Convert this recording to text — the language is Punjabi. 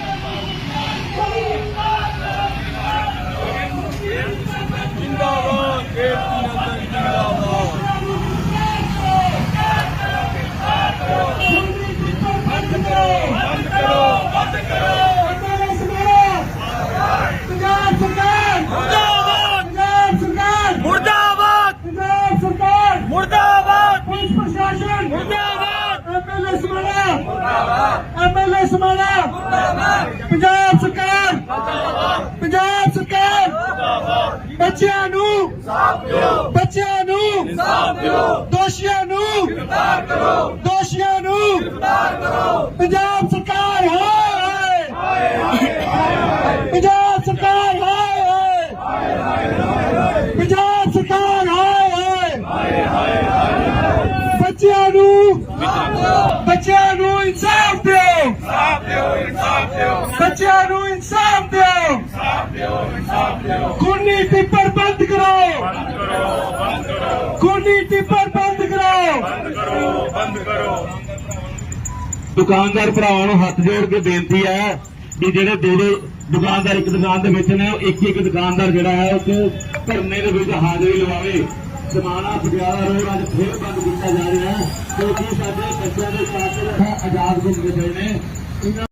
Yeah. ਮੁਰਦਾਬਾਦ। ਐਮਐਲਏ ਸਮਾਣਾ। ਮੁਰਦਾਬਾਦ। ਪੰਜਾਬ ਸਰਕਾਰ। ਮੁਰਦਾਬਾਦ। ਪੰਜਾਬ ਸਰਕਾਰ। ਮੁਰਦਾਬਾਦ। ਬੱਚਿਆਂ ਨੂੰ। ਇਨਸਾਫ ਦਿਓ। ਬੱਚਿਆਂ ਨੂੰ। ਇਨਸਾਫ ਦਿਓ। ਦੋਸ਼ੀਆਂ ਨੂੰ। ਗ੍ਰਿਫਤਾਰ ਕਰੋ। ਦੋਸ਼ੀਆਂ ਨੂੰ। ਗ੍ਰਿਫਤਾਰ ਕਰੋ। ਪੰਜਾਬ ਸਰਕਾਰ ਹਾਏ। ਹਾਏ ਪੰਜਾਬ ਸਰਕਾਰ ਹਾਏ ਹਾਏ। ਪੰਜਾਬ ਸਰਕਾਰ ਹਾਏ ਹਾਏ। ਬੱਚਿਆਂ ਨੂੰ ਬੱਚਿਆਂ ਨੂੰ ਇਨਸਾਫ ਦਿਓ ਇਨਸਾਫ ਦਿਓ ਇਨਸਾਫ ਦਿਓ ਬੱਚਿਆਂ ਨੂੰ ਇਨਸਾਫ ਦਿਓ ਇਨਸਾਫ ਦਿਓ ਇਨਸਾਫ ਦਿਓ ਖੂਨੀ ਟਿੱਪਰ ਬੰਦ ਕਰੋ। ਖੂਨੀ ਟਿੱਪਰ ਬੰਦ ਕਰੋ। ਬੰਦ ਕਰੋ ਦੁਕਾਨਦਾਰ ਭਰਾਵਾਂ ਨੂੰ ਹੱਥ ਜੋੜ ਕੇ ਬੇਨਤੀ ਹੈ ਵੀ ਜਿਹੜੇ ਦੋ ਦੋ ਦੁਕਾਨਦਾਰ, ਇੱਕ ਦੁਕਾਨ ਦੇ ਵਿੱਚ ਨੇ, ਉਹ ਇੱਕ ਇੱਕ ਦੁਕਾਨਦਾਰ ਜਿਹੜਾ ਹੈ, ਉਹ ਧਰਨੇ ਦੇ ਵਿੱਚ ਹਾਜ਼ਰੀ ਲਵਾਵੇ। ਸਮਾਣਾ ਪਟਿਆਲਾ ਰੋਡ ਅੱਜ ਫੇਰ ਬੰਦ ਕੀਤਾ ਜਾ ਰਿਹਾ ਹੈ, ਕਿਉਂਕਿ ਸਾਡੇ ਬੱਚਿਆਂ ਦੇ ਸਾਥ ਆਜ਼ਾਦ ਘੁੰਮਦੇ ਪਏ ਨੇ।